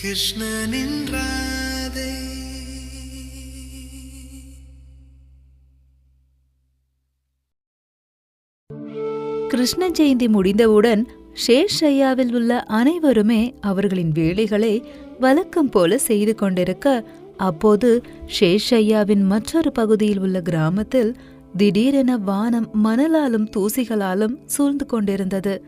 கிருஷ்ணனின் ராதை கிருஷ்ண ஜெயந்தி முடிந்தவுடன் ஷேஷையாவில் உள்ள அனைவருமே அவர்களின் வேலைகளை வழக்கம் போல செய்து கொண்டிருக்க அப்போது ஷேஷையாவின் மற்றொரு பகுதியில் உள்ள கிராமத்தில் திடீரென வானம் மணலாலும் தூசிகளாலும் சூழ்ந்து கொண்டிருந்தது.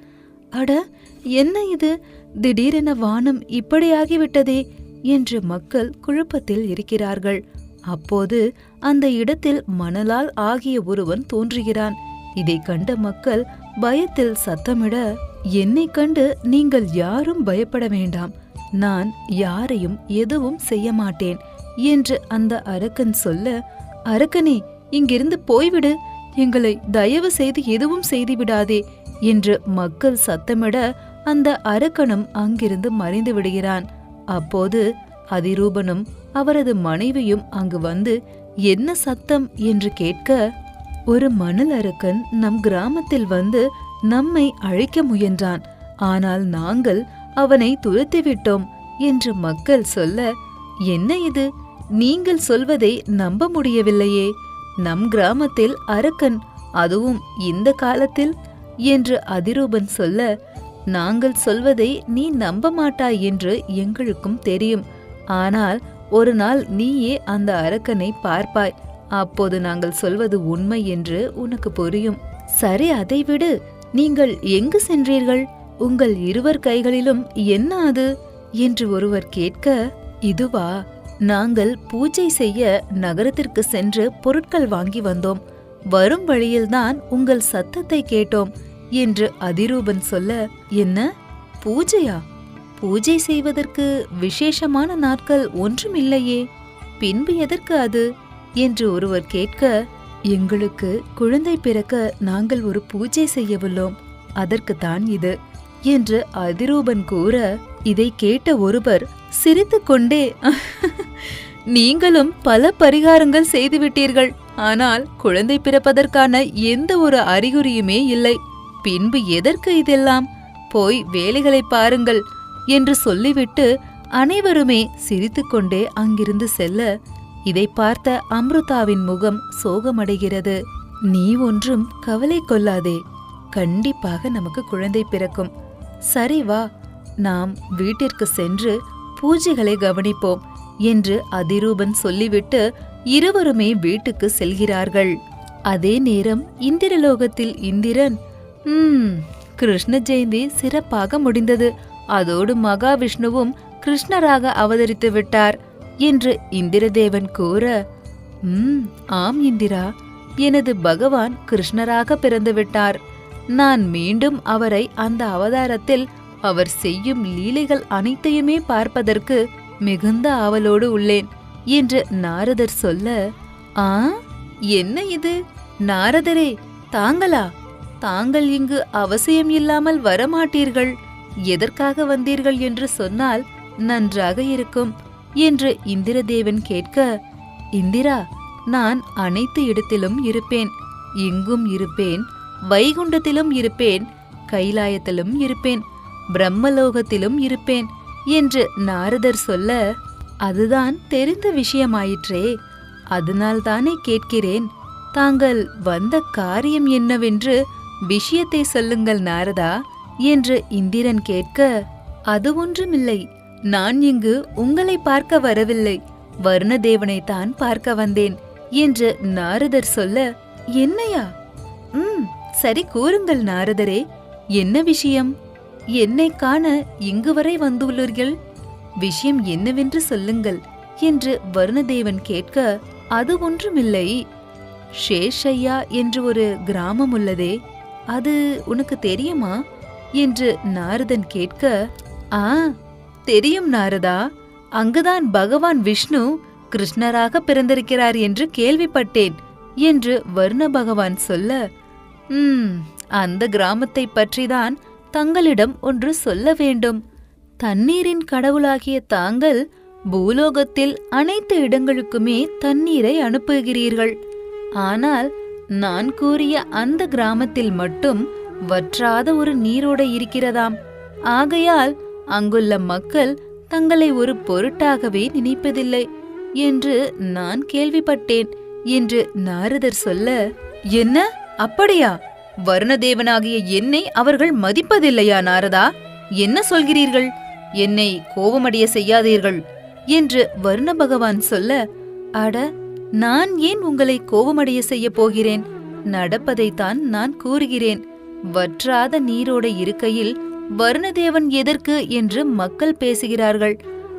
அட என்ன இது? திடீரென வானம் இப்படியாகிவிட்டதே என்று மக்கள் குழப்பத்தில் இருக்கிறார்கள். அப்போது அந்த இடத்தில் மணலால் ஆகிய ஒருவன் தோன்றுகிறான். இதை கண்ட மக்கள் பயத்தில் சத்தமிட என்னை கண்டு நீங்கள் யாரும் பயப்பட வேண்டாம். நான் யாரையும் எதுவும் செய்ய மாட்டேன் என்று அந்த அரக்கன் சொல்ல அரக்கனே இங்கிருந்து போய்விடு. எங்களை தயவு செய்து எதுவும் செய்து விடாதே என்று மக்கள் சத்தமிட அந்த அரக்கனும் அங்கிருந்து மறைந்து விடுகிறான். அப்போது அதிரூபனும் அவரது மனைவியும் அங்கு வந்து என்ன சத்தம்? என்று கேட்க ஒரு மணல் அரக்கன் நம் கிராமத்தில் வந்து நம்மை அழைக்க முயன்றான். ஆனால் நாங்கள் அவனை துரத்திவிட்டோம் என்று மக்கள் சொல்ல என்ன இது? நீங்கள் சொல்வதை நம்ப முடியவில்லையே. நம் கிராமத்தில் அரக்கன் அதுவும் இந்த காலத்தில்? என்று அதிரூபன் சொல்ல நாங்கள் சொல்வதை நீ நம்ப மாட்டாய் என்று எங்களுக்கும் தெரியும். ஆனால் ஒரு நாள் நீயே அந்த அரக்கனை பார்ப்பாய். அப்போது நாங்கள் சொல்வது உண்மை என்று உனக்கு புரியும். சரி அதை விடு. நீங்கள் எங்கு சென்றீர்கள்? உங்கள் இருவர் கைகளிலும் என்ன அது? என்று ஒருவர் கேட்க இதுவா நாங்கள் பூஜை செய்ய நகரத்திற்கு சென்று பொருட்கள் வாங்கி வந்தோம். வரும் வழியில்தான் உங்கள் சத்தத்தை கேட்டோம். என்று அதிரூபன் சொல்ல என்ன? பூஜையா? பூஜை செய்வதற்கு விசேஷமான நாட்கள் ஒன்றுமில்லையே பின்பு எதற்கு அது? என்று ஒருவர் கேட்க எங்களுக்கு குழந்தை பிறக்க நாங்கள் ஒரு பூஜை செய்யவுள்ளோம். அதற்குத்தான் இது. என்று அதிரூபன் கூற இதை கேட்ட ஒருவர் சிரித்துக்கொண்டே நீங்களும் பல பரிகாரங்கள் செய்துவிட்டீர்கள். ஆனால் குழந்தை பிறப்பதற்கான எந்த ஒரு அறிகுறியுமே இல்லை. பின்பு எதற்கு இதெல்லாம்? போய் வேலைகளை பாருங்கள் என்று சொல்லிவிட்டு அனைவருமே சிரித்துக்கொண்டே அங்கிருந்து செல்ல இதை பார்த்த அம்ருதாவின் முகம் சோகமடைகிறது. நீ ஒன்றும் கவலை கொள்ளாதே கண்டிப்பாக நமக்கு குழந்தை பிறக்கும். சரி வா நாம் வீட்டிற்கு சென்று பூஜைகளை கவனிப்போம் என்று அதிரூபன் சொல்லிவிட்டு இருவருமே வீட்டுக்கு செல்கிறார்கள். அதே நேரம் இந்திரலோகத்தில் இந்திரன் "ம், கிருஷ்ண ஜெயந்தி சிறப்பாக முடிந்தது. அதோடு மகாவிஷ்ணுவும் கிருஷ்ணராக அவதரித்து விட்டார் என்று இந்திரதேவன் கூற "ம், ஆம் இந்திரா எனது பகவான் கிருஷ்ணராக பிறந்து விட்டார். நான் மீண்டும் அவரை அந்த அவதாரத்தில் அவர் செய்யும் லீலைகள் அனைத்தையுமே பார்ப்பதற்கு மிகுந்த ஆவலோடு உள்ளேன் என்று நாரதர் சொல்ல ஆ என்ன இது? நாரதரே தாங்களா? தாங்கள் இங்கு அவசியம் இல்லாமல் வரமாட்டீர்கள். எதற்காக வந்தீர்கள் என்று சொன்னால் நன்றாக இருக்கும் என்று இந்திரதேவன் கேட்க இந்திரா நான் அனைத்து இடத்திலும் இருப்பேன் இங்கும் இருப்பேன் வைகுண்டத்திலும் இருப்பேன் கைலாயத்திலும் இருப்பேன் பிரம்மலோகத்திலும் இருப்பேன் என்று நாரதர் சொல்ல அதுதான் தெரிந்த விஷயமாயிற்றே அதனால்தானே கேட்கிறேன் தாங்கள் வந்த காரியம் என்னவென்று விஷயத்தை சொல்லுங்கள் நாரதா என்று இந்திரன் கேட்க அது ஒன்றுமில்லை. நான் இங்கு உங்களை பார்க்க வரவில்லை. வருணதேவனைத்தான் பார்க்க வந்தேன் என்று நாரதர் சொல்ல என்னையா? ம் சரி கூறுங்கள் நாரதரே. என்ன விஷயம்? என்னை காண இங்கு வரை வந்துள்ளீர்கள்? விஷயம் என்னவென்று சொல்லுங்கள் என்று வருணதேவன் கேட்க அது ஒன்றுமில்லை. ஷேஷையா என்று ஒரு கிராமம் உள்ளதே. அது உனக்கு தெரியுமா? என்று நாரதன் கேட்க ஆ தெரியும் நாரதா. அங்குதான் பகவான் விஷ்ணு கிருஷ்ணராக பிறந்திருக்கிறார் என்று கேள்விப்பட்டேன் என்று வர்ண பகவான் சொல்ல ம் அந்த கிராமத்தை பற்றிதான் தங்களிடம் ஒன்று சொல்ல வேண்டும். தண்ணீரின் கடவுளாகிய தாங்கள் பூலோகத்தில் அனைத்து இடங்களுக்குமே தண்ணீரை அனுப்புகிறீர்கள். ஆனால் நான் கூறிய அந்த கிராமத்தில் மட்டும் வற்றாத ஒரு நீரோடை இருக்கிறதாம். ஆகையால் அங்குள்ள மக்கள் தங்களை ஒரு பொருட்டாகவே நினைப்பதில்லை என்று நான் கேள்விப்பட்டேன் என்று நாரதர் சொல்ல என்ன? அப்படியா? வருணதேவனாகிய என்னை அவர்கள் மதிப்பதில்லையா நாரதா? என்ன சொல்கிறீர்கள்? என்னை கோபமடைய செய்யாதீர்கள் என்று வருண பகவான் சொல்ல அட நான் ஏன் உங்களை கோபமடைய செய்ய போகிறேன்? நடப்பதைத்தான் நான் கூறுகிறேன். வற்றாத நீரோட இருக்கையில் வருணதேவன் எதற்கு என்று மக்கள் பேசுகிறார்கள்.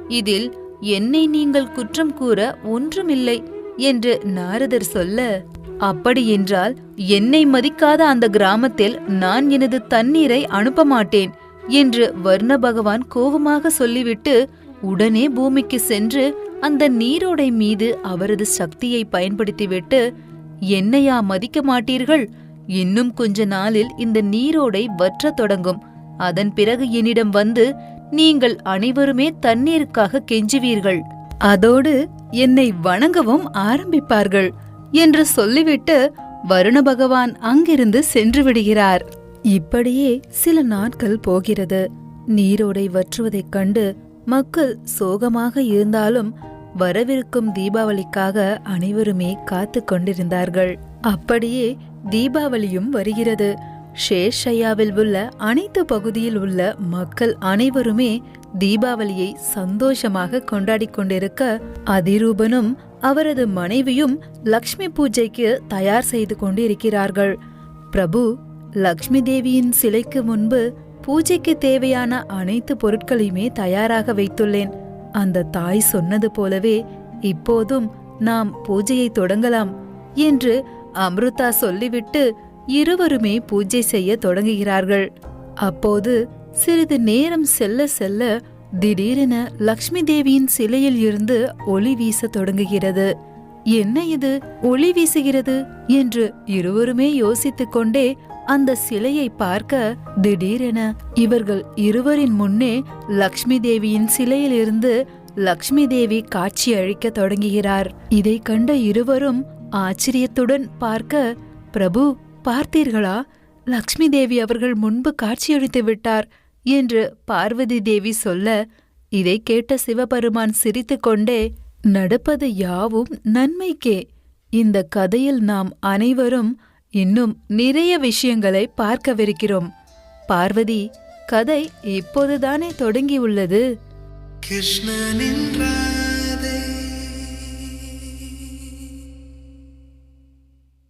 இதில் என்னை நீங்கள் குற்றம் கூற ஒன்றுமில்லை என்று நாரதர் சொல்ல அப்படியென்றால் என்னை மதிக்காத அந்த கிராமத்தில் நான் எனது தண்ணீரை அனுப்ப மாட்டேன் என்று வர்ண பகவான் கோபமாக சொல்லிவிட்டு உடனே பூமிக்கு சென்று அந்த நீரோடை மீது அவரது சக்தியை பயன்படுத்திவிட்டு என்னையா மதிக்க மாட்டீர்கள்? இன்னும் கொஞ்ச நாளில் இந்த நீரோடை வற்றத் தொடங்கும். அதன் பிறகு என்னிடம் வந்து நீங்கள் அனைவருமே தண்ணீருக்காக கெஞ்சுவீர்கள். அதோடு என்னை வணங்கவும் ஆரம்பிப்பார்கள் என்று சொல்லிவிட்டு வருண பகவான் அங்கிருந்து சென்று விடுகிறார். இப்படியே சில நாட்கள் போகிறது. நீரோடை வற்றுவதைக் கண்டு மக்கள் சோகமாக இருந்தாலும் வரவிருக்கும் தீபாவளிக்காக அனைவருமே காத்து கொண்டிருந்தார்கள். அப்படியே தீபாவளியும் வருகிறது. ஷேஷையாவில் உள்ள அனைத்து பகுதியில் உள்ள மக்கள் அனைவருமே தீபாவளியை சந்தோஷமாக கொண்டாடி கொண்டிருக்க அதிரூபனும் அவரது மனைவியும் லக்ஷ்மி பூஜைக்கு தயார் செய்து கொண்டிருக்கிறார்கள். பிரபு லக்ஷ்மி தேவியின் சிலைக்கு முன்பு பூஜைக்கு தேவையான அனைத்து பொருட்களையுமே தயாராக வைத்துள்ளேன். அந்த தாய் சொன்னது போலவே இப்போதும் நாம் பூஜையை தொடங்கலாம் என்று அம்ருதா சொல்லிவிட்டு இருவருமே பூஜை செய்ய தொடங்குகிறார்கள். அப்போது சிறிது நேரம் செல்ல செல்ல திடீரென லக்ஷ்மி தேவியின் சிலையில் இருந்து ஒளி வீச தொடங்குகிறது. என்ன இது? ஒளி வீசுகிறது? என்று இருவருமே யோசித்துக் கொண்டே அந்த சிலையை பார்க்க திடீரென இவர்கள் இருவரின் முன்னே லக்ஷ்மி தேவியின் சிலையிலிருந்து லக்ஷ்மி தேவி காட்சி அழிக்க தொடங்குகிறார். இதை கண்ட இருவரும் ஆச்சரியத்துடன் பார்க்க பிரபு பார்த்தீர்களா? லக்ஷ்மி தேவி அவர்கள் முன்பு காட்சியளித்து விட்டார் என்று பார்வதி தேவி சொல்ல இதை கேட்ட சிவபெருமான் சிரித்துக்கொண்டே நடப்பது யாவும் நன்மைக்கே. இந்த கதையில் நாம் அனைவரும் இன்னும் நிறைய விஷயங்களை பார்க்கவிருக்கிறோம். பார்வதி கதை இப்போதுதானே தொடங்கியுள்ளது. கிருஷ்ணன் என்ற